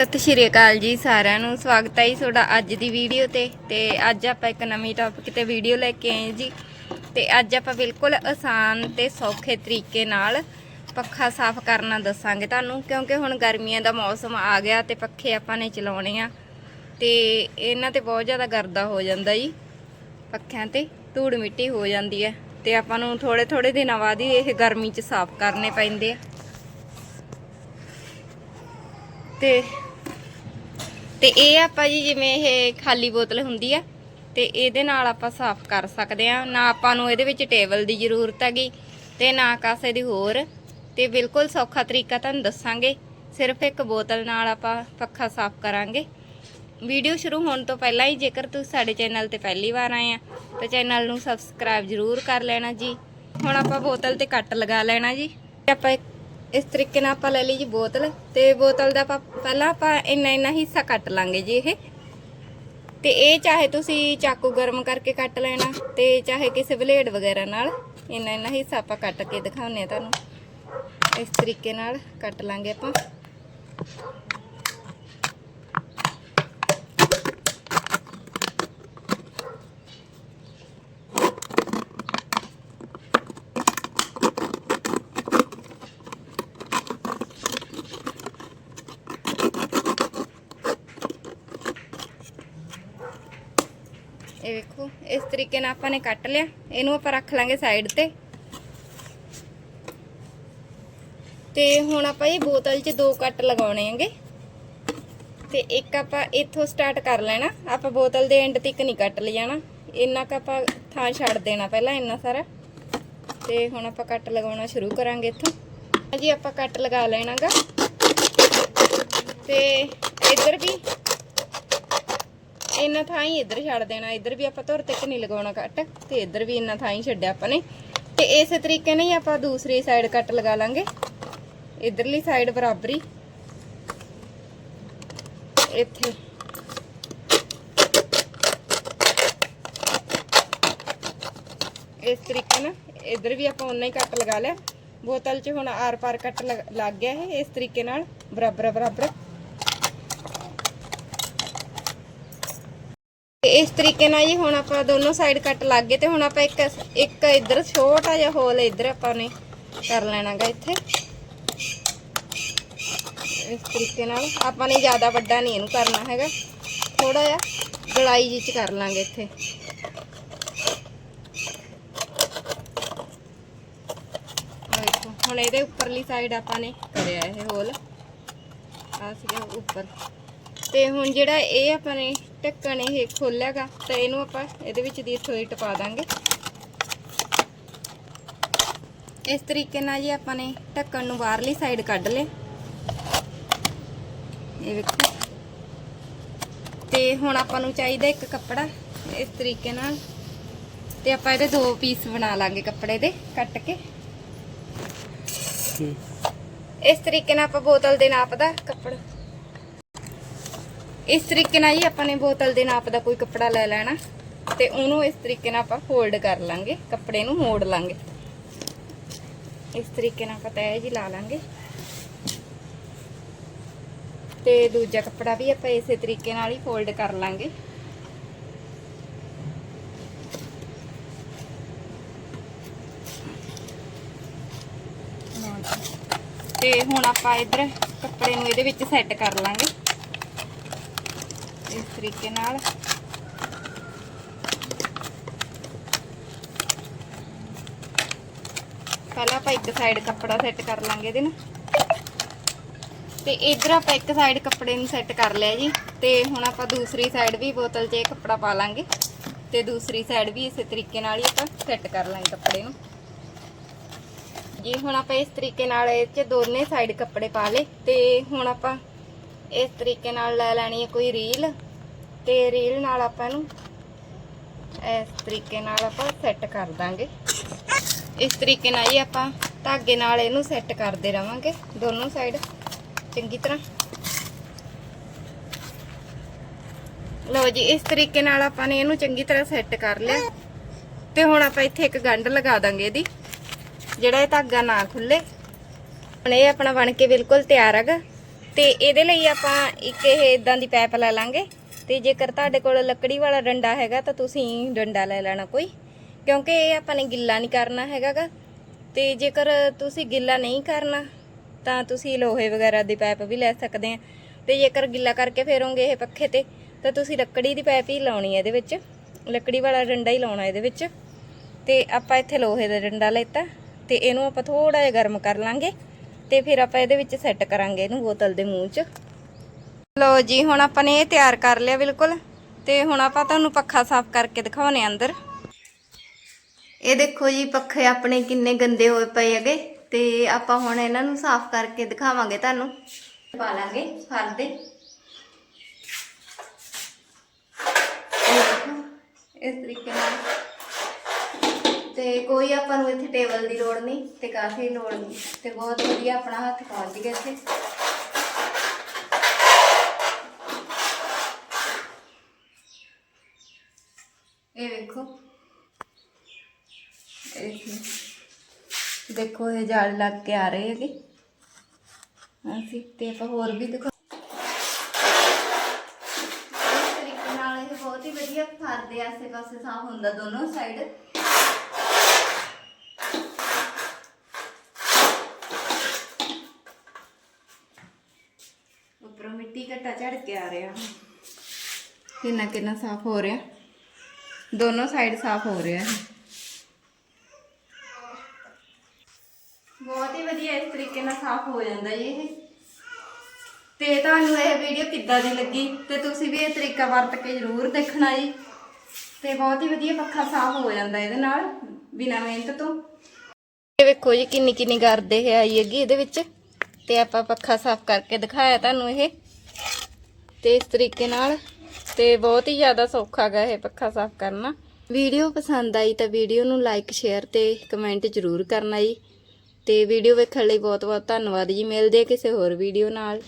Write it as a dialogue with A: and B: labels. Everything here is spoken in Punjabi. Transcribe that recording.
A: ਸਤਿ ਸ਼੍ਰੀ ਅਕਾਲ ਜੀ ਸਾਰਿਆਂ ਨੂੰ। ਸਵਾਗਤ ਹੈ ਜੀ ਤੁਹਾਡਾ ਅੱਜ ਦੀ ਵੀਡੀਓ ਤੇ। ਤੇ ਅੱਜ ਆਪਾਂ ਇੱਕ ਨਵੀਂ ਟੌਪਿਕ ਤੇ ਵੀਡੀਓ ਲੈ ਕੇ ਆਏ ਜੀ। ਤੇ ਅੱਜ ਆਪਾਂ ਬਿਲਕੁਲ ਆਸਾਨ ਤੇ ਸੌਖੇ ਤਰੀਕੇ ਨਾਲ ਪੱਖਾ ਸਾਫ਼ ਕਰਨਾ ਦੱਸਾਂਗੇ ਤੁਹਾਨੂੰ। ਕਿਉਂਕਿ ਹੁਣ ਗਰਮੀਆਂ ਦਾ ਮੌਸਮ ਆ ਗਿਆ ਤੇ ਪੱਖੇ ਆਪਾਂ ਨੇ ਚਲਾਉਣੇ ਆ। ਤੇ ਇਹਨਾਂ ਤੇ ਬਹੁਤ ਜ਼ਿਆਦਾ ਗਰਦਾ ਹੋ ਜਾਂਦਾ ਜੀ ਪੱਖਿਆਂ ਤੇ। ਧੂੜ ਮਿੱਟੀ ਹੋ ਜਾਂਦੀ ਹੈ। ਤੇ ਆਪਾਂ ਨੂੰ ਥੋੜੇ ਥੋੜੇ ਦਿਨਾਂ ਬਾਅਦ ਹੀ ਇਹ ਗਰਮੀ 'ਚ ਸਾਫ਼ ਕਰਨੇ ਪੈਂਦੇ ਆ। ਤੇ ਤੇ ਇਹ ਆਪਾਂ ਜੀ ਜਿਵੇਂ ਇਹ ਖਾਲੀ ਬੋਤਲ ਹੁੰਦੀ ਆ, ਤੇ ਇਹਦੇ ਨਾਲ ਆਪਾਂ ਸਾਫ਼ ਕਰ ਸਕਦੇ ਆ। ਨਾ ਆਪਾਂ ਨੂੰ ਇਹਦੇ ਵਿੱਚ ਟੇਬਲ ਦੀ ਜ਼ਰੂਰਤ ਹੈਗੀ ਤੇ ਨਾ ਕਾਸੇ ਦੀ ਹੋਰ। ਤੇ ਬਿਲਕੁਲ ਸੌਖਾ ਤਰੀਕਾ ਤੁਹਾਨੂੰ ਦੱਸਾਂਗੇ, ਸਿਰਫ ਇੱਕ ਬੋਤਲ ਨਾਲ ਆਪਾਂ ਪੱਖਾ ਸਾਫ਼ ਕਰਾਂਗੇ। ਵੀਡੀਓ ਸ਼ੁਰੂ ਹੋਣ ਤੋਂ ਪਹਿਲਾਂ ਹੀ ਜੇਕਰ ਤੁਸੀਂ ਸਾਡੇ ਚੈਨਲ ਤੇ ਪਹਿਲੀ ਵਾਰ ਆਏ ਆ, ਤਾਂ ਚੈਨਲ ਨੂੰ ਸਬਸਕ੍ਰਾਈਬ ਜ਼ਰੂਰ ਕਰ ਲੈਣਾ ਜੀ। ਹੁਣ ਆਪਾਂ ਬੋਤਲ ਤੇ ਕੱਟ ਲਗਾ ਲੈਣਾ ਜੀ। ਆਪਾਂ ਇੱਕ- ਇਸ ਤਰੀਕੇ ਨਾਲ ਆਪਾਂ ਲੈ ਲਈ ਜੀ ਬੋਤਲ ਤੇ ਬੋਤਲ ਦਾ ਆਪਾਂ ਪਹਿਲਾਂ ਆਪਾਂ ਇੰਨਾ ਇੰਨਾ ਹਿੱਸਾ ਕੱਟ ਲਾਂਗੇ ਜੀ ਇਹ। ਤੇ ਇਹ ਚਾਹੇ ਤੁਸੀਂ ਚਾਕੂ ਗਰਮ ਕਰਕੇ ਕੱਟ ਲੈਣਾ ਤੇ ਚਾਹੇ ਕਿਸੇ ਬਲੇਡ ਵਗੈਰਾ ਨਾਲ ਇੰਨਾ ਇੰਨਾ ਹਿੱਸਾ ਆਪਾਂ ਕੱਟ ਕੇ ਦਿਖਾਉਂਦੇ ਆ ਤੁਹਾਨੂੰ। ਇਸ ਤਰੀਕੇ ਨਾਲ ਕੱਟ ਲਾਂਗੇ ਆਪਾਂ। ਇਹ ਇਸ ਤਰੀਕੇ ਨਾਲ ਆਪਾਂ ਨੇ ਕੱਟ ਲਿਆ। ਇਹਨੂੰ ਆਪਾਂ ਰੱਖ ਲਾਂਗੇ ਸਾਈਡ ਤੇ। ਤੇ ਹੁਣ ਆਪਾਂ ਇਹ ਬੋਤਲ 'ਚ ਦੋ ਕੱਟ ਲਗਾਉਣੇ ਹੈਗੇ। ਤੇ ਇੱਕ ਆਪਾਂ ਇੱਥੋਂ ਸਟਾਰਟ ਕਰ ਲੈਣਾ। ਆਪਾਂ ਬੋਤਲ ਦੇ ਐਂਡ ਤੱਕ ਨਹੀਂ ਕੱਟ ਲਿਆਣਾ ਇੰਨਾ ਕ ਆਪਾਂ ਥਾਂ ਛੱਡ ਦੇਣਾ ਪਹਿਲਾਂ, ਇੰਨਾ ਸਾਰਾ। ਤੇ ਹੁਣ ਆਪਾਂ ਕੱਟ ਲਗਾਉਣਾ ਸ਼ੁਰੂ ਕਰਾਂਗੇ ਇੱਥੋਂ। ਜੀ ਆਪਾਂ ਕੱਟ ਲਗਾ ਲੈਣਾਗਾ। ਤੇ ਇੱਧਰ ਵੀ ਇੰਨਾ ਥਾਂ ਹੀ ਇੱਧਰ ਛੱਡ ਦੇਣਾ, ਇੱਧਰ ਵੀ ਆਪਾਂ ਧੁਰ ਤੱਕ ਨਹੀਂ ਲਗਾਉਣਾ ਕੱਟ ਤੇ ਇੱਧਰ ਵੀ ਇੰਨਾ ਥਾਂ ਹੀ ਛੱਡਿਆ ਆਪਾਂ ਨੇ। ਤੇ ਇਸੇ ਤਰੀਕੇ ਨਾਲ ਹੀ ਆਪਾਂ ਦੂਸਰੀ ਸਾਈਡ ਕੱਟ ਲਗਾ ਲਾਂਗੇ। ਇਧਰਲੀ ਸਾਈਡ ਬਰਾਬਰੀ। ਇੱਥੇ। ਇਸ ਤਰੀਕੇ ਨਾਲ ਇੱਧਰ ਵੀ ਆਪਾਂ ਉਨਾ ਹੀ ਕੱਟ ਲਗਾ ਲਿਆ। ਬੋਤਲ 'ਚ ਹੁਣ ਆਰ ਪਾਰ ਕੱਟ ਲਗ- ਲੱਗ ਗਿਆ ਇਹ, ਇਸ ਤਰੀਕੇ ਨਾਲ। ਬਰਾਬਰ ਬਰਾਬਰ। ਇਸ ਤਰੀਕੇ ਨਾਲ ਜੀ ਹੁਣ ਆਪਾਂ ਦੋਨੋਂ ਸਾਈਡ ਕੱਟ ਲੱਗ ਗਏ ਤੇ ਹੁਣ ਆਪਾਂ ਇੱਕ ਇੱਕ ਇੱਧਰ ਛੋਟਾ ਜਿਹਾ ਹੋਲ ਇੱਧਰ ਆਪਾਂ ਨੇ ਕਰ ਲੈਣਾਗਾ ਇੱਥੇ। ਇਸ ਤਰੀਕੇ ਨਾਲ ਆਪਾਂ ਨੇ ਜ਼ਿਆਦਾ ਵੱਡਾ ਨਹੀਂ ਇਹਨੂੰ ਕਰਨਾ ਹੈਗਾ। ਥੋੜਾ ਜਿਹਾ ਗਲਾਈ ਜਿਹੀ ਚ ਕਰ ਲਾਂਗੇ ਇੱਥੇ। ਹੁਣ ਇਹਦੇ ਉੱਪਰਲੀ ਸਾਈਡ ਆਪਾਂ ਨੇ ਕਰਿਆ ਇਹ ਹੋਲ ਆ ਸੀਗਾ ਉੱਪਰ। ਤੇ ਹੁਣ ਜਿਹੜਾ ਇਹ ਆਪਾਂ ਨੇ ਢੱਕਣ ਇਹ ਖੋਲਿਆਗਾ ਤਾਂ ਇਹਨੂੰ ਆਪਾਂ ਇਹਦੇ ਵਿੱਚ ਦੀ ਥੋੜੀ ਟਪਾ ਦਾਂਗੇ। ਇਸ ਤਰੀਕੇ ਨਾਲ ਜੀ ਆਪਾਂ ਨੇ ਢੱਕਣ ਨੂੰ ਬਾਹਰਲੀ ਸਾਈਡ ਕੱਢ ਲਿਆ ਇਹ ਵੇਖੋ। ਤੇ ਹੁਣ ਆਪਾਂ ਨੂੰ ਚਾਹੀਦਾ ਇੱਕ ਕੱਪੜਾ ਇਸ ਤਰੀਕੇ ਨਾਲ। ਤੇ ਆਪਾਂ ਇਹਦੇ ਦੋ ਪੀਸ ਬਣਾ ਲਾਂਗੇ ਕੱਪੜੇ ਦੇ ਕੱਟ ਕੇ। ਇਸ ਤਰੀਕੇ ਨਾਲ ਆਪਾਂ ਬੋਤਲ ਦੇ ਨਾਪ ਦਾ ਕੱਪੜਾ। ਇਸ ਤਰੀਕੇ ਨਾਲ ਹੀ ਆਪਾਂ ਨੇ ਬੋਤਲ ਦੇ ਨਾਪ ਦਾ ਕੋਈ ਕੱਪੜਾ ਲੈ ਲੈਣਾ ਤੇ ਉਹਨੂੰ ਇਸ ਤਰੀਕੇ ਨਾਲ ਆਪਾਂ ਫੋਲਡ ਕਰ ਲਾਂਗੇ, ਕੱਪੜੇ ਨੂੰ ਮੋੜ ਲਾਂਗੇ। ਇਸ ਤਰੀਕੇ ਨਾਲ ਆਪਾਂ ਤੈਅ ਜੀ ਲਾ ਲਾਂਗੇ। ਤੇ ਦੂਜਾ ਕੱਪੜਾ ਵੀ ਆਪਾਂ ਇਸੇ ਤਰੀਕੇ ਨਾਲ ਹੀ ਫੋਲਡ ਕਰ ਲਾਂਗੇ। ਤੇ ਹੁਣ ਆਪਾਂ ਇਧਰ ਕੱਪੜੇ ਨੂੰ ਇਹਦੇ ਵਿੱਚ ਸੈੱਟ ਕਰ ਲਾਂਗੇ। ਤਰੀਕੇ ਨਾਲ। ਪਹਿਲਾਂ ਆਪਾਂ ਇੱਕ ਸਾਈਡ ਕੱਪੜਾ ਸੈੱਟ ਕਰ ਲਾਂਗੇ ਇਹਦੇ ਨਾਲ। ਤੇ ਇਧਰ ਆਪਾਂ ਇੱਕ ਸਾਈਡ ਕੱਪੜੇ ਨੂੰ ਸੈੱਟ ਕਰ ਲਿਆ ਜੀ। ਤੇ ਹੁਣ ਆਪਾਂ ਦੂਸਰੀ ਸਾਈਡ ਵੀ ਬੋਤਲ 'ਚ ਇਹ ਕੱਪੜਾ ਪਾ ਲਾਂਗੇ। ਤੇ ਦੂਸਰੀ ਸਾਈਡ ਵੀ ਇਸੇ ਤਰੀਕੇ ਨਾਲ ਹੀ ਆਪਾਂ ਸੈੱਟ ਕਰ ਲਾਂਗੇ ਕੱਪੜੇ ਨੂੰ। ਜੀ, ਹੁਣ ਆਪਾਂ ਇਸ ਤਰੀਕੇ ਨਾਲ ਇਹ 'ਚ ਦੋਨੇ ਸਾਈਡ ਕੱਪੜੇ ਪਾ ਲਏ। ਤੇ ਹੁਣ ਆਪਾਂ ਇਸ ਤਰੀਕੇ ਨਾਲ ਲੈ ਲੈਣੀ ਹੈ ਕੋਈ ਰੀਲ ਤੇ ਰੀਲ ਨਾਲ ਆਪਾਂ ਇਹਨੂੰ ਇਸ ਤਰੀਕੇ ਨਾਲ ਆਪਾਂ ਸੈੱਟ ਕਰ ਦਾਂਗੇ। ਇਸ ਤਰੀਕੇ ਨਾਲ ਹੀ ਆਪਾਂ ਧਾਗੇ ਨਾਲ ਇਹਨੂੰ ਸੈੱਟ ਕਰਦੇ ਰਵਾਂਗੇ ਦੋਨੋਂ ਸਾਈਡ ਚੰਗੀ ਤਰ੍ਹਾਂ। ਲਓ ਜੀ, ਇਸ ਤਰੀਕੇ ਨਾਲ ਆਪਾਂ ਨੇ ਇਹਨੂੰ ਚੰਗੀ ਤਰ੍ਹਾਂ ਸੈੱਟ ਕਰ ਲਿਆ। ਤੇ ਹੁਣ ਆਪਾਂ ਇੱਥੇ ਇੱਕ ਗੰਢ ਲਗਾ ਦਾਂਗੇ ਇਹਦੀ, ਜਿਹੜਾ ਇਹ ਧਾਗਾ ਨਾ ਖੁੱਲੇ। ਹੁਣ ਇਹ ਆਪਣਾ ਬਣ ਕੇ ਬਿਲਕੁਲ ਤਿਆਰ ਹੈਗਾ। ਤੇ ਇਹਦੇ ਲਈ ਆਪਾਂ ਇੱਕ ਇਹ ਇਦਾਂ ਦੀ ਪੈਪ ਲੈ ਲਾਂਗੇ। ਤੇ ਜੇਕਰ ਤੁਹਾਡੇ ਕੋਲ ਲੱਕੜੀ ਵਾਲਾ ਡੰਡਾ ਹੈਗਾ ਤਾਂ ਤੁਸੀਂ ਡੰਡਾ ਲੈ ਲੈਣਾ ਕੋਈ, ਕਿਉਂਕਿ ਇਹ ਆਪਾਂ ਨੇ ਗਿੱਲਾ ਨਹੀਂ ਕਰਨਾ ਹੈਗਾਗਾ। ਤੇ ਜੇਕਰ ਤੁਸੀਂ ਗਿੱਲਾ ਨਹੀਂ ਕਰਨਾ, ਤਾਂ ਤੁਸੀਂ ਲੋਹੇ ਵਗੈਰਾ ਦੀ ਪਾਈਪ ਵੀ ਲੈ ਸਕਦੇ ਆ। ਤੇ ਜੇਕਰ ਗਿੱਲਾ ਕਰਕੇ ਫੇਰੋਗੇ ਇਹ ਪੱਖੇ ਤੇ, ਤਾਂ ਤੁਸੀਂ ਲੱਕੜੀ ਦੀ ਪਾਈਪ ਹੀ ਲਾਉਣੀ ਹੈ ਇਹਦੇ ਵਿੱਚ। ਲੱਕੜੀ ਵਾਲਾ ਡੰਡਾ ਹੀ ਲਾਉਣਾ ਇਹਦੇ ਵਿੱਚ। ਤੇ ਆਪਾਂ ਇੱਥੇ ਲੋਹੇ ਦਾ ਡੰਡਾ ਲੈਤਾ, ਤੇ ਇਹਨੂੰ ਆਪਾਂ ਥੋੜਾ ਜਿਹਾ ਗਰਮ ਕਰ ਲਾਂਗੇ। ਤੇ ਫਿਰ ਆਪਾਂ ਇਹਦੇ ਵਿੱਚ ਸੈੱਟ ਕਰਾਂਗੇ ਇਹਨੂੰ ਬੋਤਲ ਦੇ ਮੂੰਹ 'ਚ। ਲਓ ਜੀ ਹੁਣ ਆਪਾਂ ਨੇ ਇਹ ਤਿਆਰ ਕਰ ਲਿਆ ਬਿਲਕੁਲ। ਤੇ ਹੁਣ ਆਪਾਂ ਤੁਹਾਨੂੰ ਪੱਖਾ ਸਾਫ਼ ਕਰਕੇ ਦਿਖਾਉਣੇ ਅੰਦਰ। ਇਹ ਦੇਖੋ ਜੀ ਪੱਖੇ ਆਪਣੇ ਕਿੰਨੇ ਗੰਦੇ ਹੋਏ ਪਏ ਹੈਗੇ। ਤੇ ਆਪਾਂ ਹੁਣ ਇਹਨਾਂ ਨੂੰ ਸਾਫ਼ ਕਰਕੇ ਦਿਖਾਵਾਂਗੇ ਤੁਹਾਨੂੰ। ਪਾ ਲਾਂਗੇ ਫਰ ਦੇ। ਦੇਖੋ, ਇਸ ਤਰੀਕੇ ਨਾਲ। ਤੇ ਕੋਈ ਆਪਾਂ ਨੂੰ ਇੱਥੇ ਟੇਬਲ ਦੀ ਲੋੜ ਨਹੀਂ ਤੇ ਕਾਫੀ ਲੋੜ ਨਹੀਂ। ਤੇ ਬਹੁਤ ਵਧੀਆ ਆਪਣਾ ਹੱਥ ਪਹੁੰਚ ਗਿਆ ਇੱਥੇ। ਇਹ ਵੇਖੋ। ਦੇਖੋ। ਇਹ ਜਾਲ ਲੱਗ ਕੇ ਆ ਰਹੇ ਹੈਗੇ। ਅਸੀਂ ਤੇ ਆਪਾਂ ਹੋਰ ਵੀ ਦਿਖਾ ਇਸ ਤਰੀਕੇ ਨਾਲ ਇਹ ਬਹੁਤ ਹੀ ਵਧੀਆ ਫਰ ਦੇ ਆਸੇ ਪਾਸੇ ਸਾਫ਼ ਹੁੰਦਾ ਦੋਨੋਂ ਸਾਈਡ ਉੱਪਰੋਂ ਮਿੱਟੀ ਘੱਟਾ ਝੜ ਕੇ ਆ ਰਿਹਾ। ਕਿੰਨਾ ਕਿੰਨਾ ਸਾਫ਼ ਹੋ ਰਿਹਾ। ਦੋਨੋਂ ਸਾਈਡ ਸਾਫ਼ ਹੋ ਰਿਹਾ ਹੈ। ਬਹੁਤ ਹੀ ਵਧੀਆ ਇਸ ਤਰੀਕੇ ਨਾਲ ਸਾਫ਼ ਹੋ ਜਾਂਦਾ ਜੀ ਇਹ। ਤੇ ਤੁਹਾਨੂੰ ਇਹ ਵੀਡੀਓ ਕਿੱਦਾਂ ਦੀ ਲੱਗੀ? ਤੇ ਤੁਸੀਂ ਵੀ ਇਹ ਤਰੀਕਾ ਵਰਤ ਕੇ ਜ਼ਰੂਰ ਦੇਖਣਾ ਜੀ। ਤੇ ਬਹੁਤ ਹੀ ਵਧੀਆ ਪੱਖਾ ਸਾਫ਼ ਹੋ ਜਾਂਦਾ ਇਹਦੇ ਨਾਲ, ਬਿਨਾਂ ਮਿਹਨਤ ਤੋਂ। ਇਹ ਵੇਖੋ ਜੀ ਕਿੰਨੀ ਕਿੰਨੀ ਗਰਦੇ ਹੈ ਆਈ ਹੈਗੀ ਇਹਦੇ ਵਿੱਚ। ਤੇ ਆਪਾਂ ਪੱਖਾ ਸਾਫ਼ ਕਰਕੇ ਦਿਖਾਇਆ ਤੁਹਾਨੂੰ ਇਹ। ਤੇ ਇਸ ਤਰੀਕੇ ਨਾਲ ਤੇ ਬਹੁਤ ਹੀ ਜ਼ਿਆਦਾ ਸੌਖਾ ਗਾ ਇਹ ਪੱਖਾ ਸਾਫ਼ ਕਰਨਾ। ਵੀਡੀਓ ਪਸੰਦ ਆਈ ਤਾਂ ਵੀਡੀਓ ਨੂੰ ਲਾਈਕ ਸ਼ੇਅਰ ਤੇ ਕਮੈਂਟ ਜ਼ਰੂਰ ਕਰਨਾ ਜੀ। ਤੇ ਵੀਡੀਓ ਵੇਖਣ ਲਈ ਬਹੁਤ ਬਹੁਤ ਧੰਨਵਾਦ ਜੀ। ਮਿਲਦੇ ਆ ਕਿਸੇ ਹੋਰ ਵੀਡੀਓ ਨਾਲ।